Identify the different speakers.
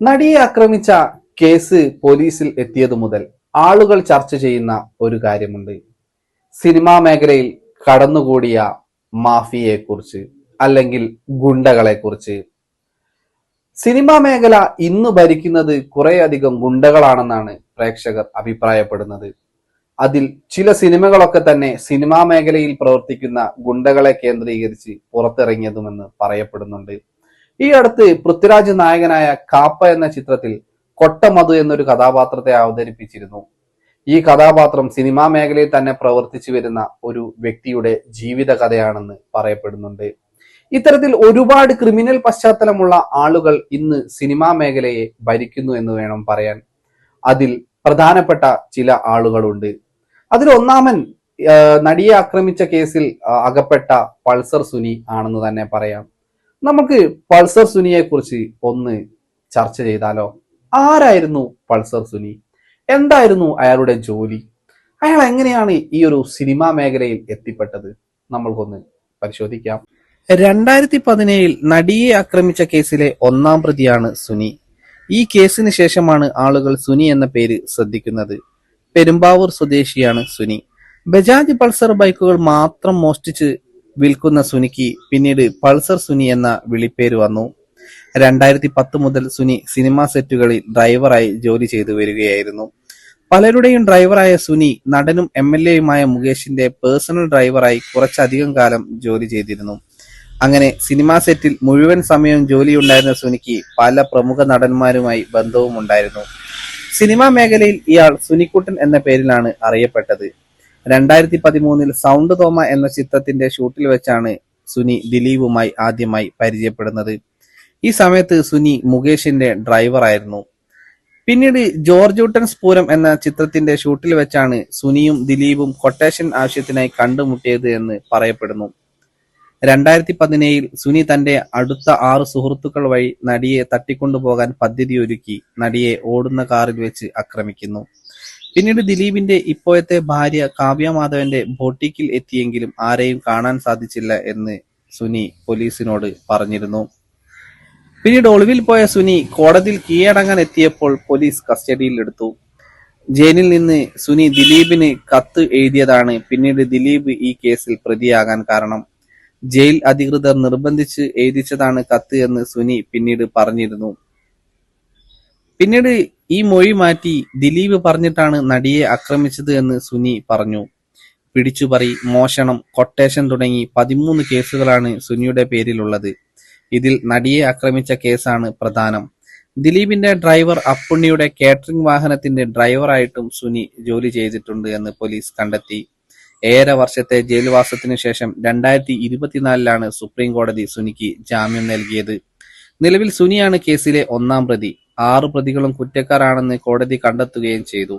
Speaker 1: നടിയെ ആക്രമിച്ച കേസ് പോലീസിൽ എത്തിയതു മുതൽ ആളുകൾ ചർച്ച ചെയ്യുന്ന ഒരു കാര്യമുണ്ട്. സിനിമാ മേഖലയിൽ കടന്നുകൂടിയ മാഫിയയെക്കുറിച്ച് അല്ലെങ്കിൽ ഗുണ്ടകളെക്കുറിച്ച്. സിനിമാ മേഖല ഇന്ന് ഭരിക്കുന്നത് കുറേയധികം ഗുണ്ടകളാണെന്നാണ് പ്രേക്ഷകർ അഭിപ്രായപ്പെടുന്നത്. അതിൽ ചില സിനിമകളൊക്കെ തന്നെ സിനിമാ മേഖലയിൽ പ്രവർത്തിക്കുന്ന ഗുണ്ടകളെ കേന്ദ്രീകരിച്ച് പുറത്തിറങ്ങിയതുമെന്ന് പറയപ്പെടുന്നുണ്ട്. ഈ അടുത്ത് പൃഥ്വിരാജ് നായകനായ കാപ്പ എന്ന ചിത്രത്തിൽ കൊട്ടമധു എന്നൊരു കഥാപാത്രത്തെ അവതരിപ്പിച്ചിരുന്നു. ഈ കഥാപാത്രം സിനിമാ മേഖലയിൽ തന്നെ പ്രവർത്തിച്ചു വരുന്ന ഒരു വ്യക്തിയുടെ ജീവിത കഥയാണെന്ന് പറയപ്പെടുന്നുണ്ട്. ഇത്തരത്തിൽ ഒരുപാട് ക്രിമിനൽ പശ്ചാത്തലമുള്ള ആളുകൾ ഇന്ന് സിനിമാ മേഖലയെ ഭരിക്കുന്നു എന്ന് വേണം പറയാൻ. അതിൽ പ്രധാനപ്പെട്ട ചില ആളുകളുണ്ട്. അതിൽ ഒന്നാമൻ നടിയെ ആക്രമിച്ച കേസിൽ അകപ്പെട്ട പൾസർ സുനി ആണെന്ന് തന്നെ പറയാം. നമുക്ക് പൾസർ സുനിയെ കുറിച്ച് ഒന്ന് ചർച്ച ചെയ്താലോ? ആരായിരുന്നു പൾസർ സുനി? എന്തായിരുന്നു അയാളുടെ ജോലി? അയാൾ എങ്ങനെയാണ് ഈ ഒരു സിനിമാ മേഖലയിൽ എത്തിപ്പെട്ടത്? നമ്മൾക്കൊന്ന് പരിശോധിക്കാം. രണ്ടായിരത്തി പതിനേഴിൽ നടിയെ ആക്രമിച്ച കേസിലെ ഒന്നാം പ്രതിയാണ് സുനി. ഈ കേസിന് ശേഷമാണ് ആളുകൾ സുനി എന്ന പേര് ശ്രദ്ധിക്കുന്നത്. പെരുമ്പാവൂർ സ്വദേശിയാണ് സുനി. ബജാജ് പൾസർ ബൈക്കുകൾ മാത്രം മോഷ്ടിച്ച് വിൽക്കുന്ന സുനിക്ക് പിന്നീട് പൾസർ സുനി എന്ന വിളിപ്പേര് വന്നു. രണ്ടായിരത്തി പത്ത് മുതൽ സുനി സിനിമാ സെറ്റുകളിൽ ഡ്രൈവറായി ജോലി ചെയ്തു വരികയായിരുന്നു. പലരുടെയും ഡ്രൈവറായ സുനി നടനും എം എൽ എയുമായ മുകേഷിന്റെ പേഴ്സണൽ ഡ്രൈവറായി കുറച്ചധികം കാലം ജോലി ചെയ്തിരുന്നു. അങ്ങനെ സിനിമാ സെറ്റിൽ മുഴുവൻ സമയവും ജോലിയുണ്ടായിരുന്ന സുനിക്ക് പല പ്രമുഖ നടന്മാരുമായി ബന്ധവും ഉണ്ടായിരുന്നു സിനിമാ മേഖലയിൽ ഇയാൾ സുനിക്കുട്ടൻ എന്ന പേരിലാണ് അറിയപ്പെട്ടത്. രണ്ടായിരത്തി പതിമൂന്നിൽ സൗണ്ട് തോമ എന്ന ചിത്രത്തിന്റെ ഷൂട്ടിൽ വെച്ചാണ് സുനി ദിലീപുമായി ആദ്യമായി പരിചയപ്പെടുന്നത്. ഈ സമയത്ത് സുനി മുകേഷിന്റെ ഡ്രൈവറായിരുന്നു പിന്നീട് ജോർജൂട്ടൻ സ്പൂരം എന്ന ചിത്രത്തിന്റെ ഷൂട്ടിൽ വെച്ചാണ് സുനിയും ദിലീപും കൊട്ടേഷൻ ആവശ്യത്തിനായി കണ്ടുമുട്ടിയത് എന്ന് പറയപ്പെടുന്നു. രണ്ടായിരത്തി പതിനേഴിൽ സുനി തന്റെ അടുത്ത ആറ് സുഹൃത്തുക്കൾ വഴി നടിയെ തട്ടിക്കൊണ്ടുപോകാൻ പദ്ധതിയൊരുക്കി നടിയെ ഓടുന്ന കാറിൽ വെച്ച് ആക്രമിക്കുന്നു. പിന്നീട് ദിലീപിന്റെ ഇപ്പോഴത്തെ ഭാര്യ കാവ്യ മാധവന്റെ ബോട്ടിക്കിൽ എത്തിയെങ്കിലും ആരെയും കാണാൻ സാധിച്ചില്ല എന്ന് സുനി പോലീസിനോട് പറഞ്ഞിരുന്നു. പിന്നീട് ഒളിവിൽ പോയ സുനി കോടതിയിൽ കീഴടങ്ങാൻ എത്തിയപ്പോൾ പോലീസ് കസ്റ്റഡിയിൽ എടുത്തു. ജയിലിൽ നിന്ന് സുനി ദിലീപിന് കത്ത് എഴുതിയതാണ് പിന്നീട് ദിലീപ് ഈ കേസിൽ പ്രതിയാകാൻ കാരണം. ജയിൽ അധികൃതർ നിർബന്ധിച്ച് എഴുതിച്ചതാണ് കത്ത് എന്ന് സുനി പിന്നീട് പറഞ്ഞിരുന്നു. പിന്നീട് ഈ മൊഴി മാറ്റി ദിലീപ് പറഞ്ഞിട്ടാണ് നടിയെ ആക്രമിച്ചത് എന്ന് സുനി പറഞ്ഞു. പിടിച്ചുപറി മോഷണം കൊട്ടേഷൻ തുടങ്ങി പതിമൂന്ന് കേസുകളാണ് സുനിയുടെ പേരിലുള്ളത്. ഇതിൽ നടിയെ ആക്രമിച്ച കേസാണ് പ്രധാനം. ദിലീപിന്റെ ഡ്രൈവർ അപ്പുണ്ണിയുടെ കാറ്ററിംഗ് വാഹനത്തിന്റെ ഡ്രൈവറായിട്ടും സുനി ജോലി ചെയ്തിട്ടുണ്ട് എന്ന് പോലീസ് കണ്ടെത്തി. ഏറെ വർഷത്തെ ജയിൽവാസത്തിന് ശേഷം രണ്ടായിരത്തി ഇരുപത്തിനാലിലാണ് സുപ്രീം കോടതി സുനിക്ക് ജാമ്യം നൽകിയത്. നിലവിൽ സുനിയാണ് കേസിലെ ഒന്നാം പ്രതി. ആറ് പ്രതികളും കുറ്റക്കാരാണെന്ന് കോടതി കണ്ടെത്തുകയും ചെയ്തു.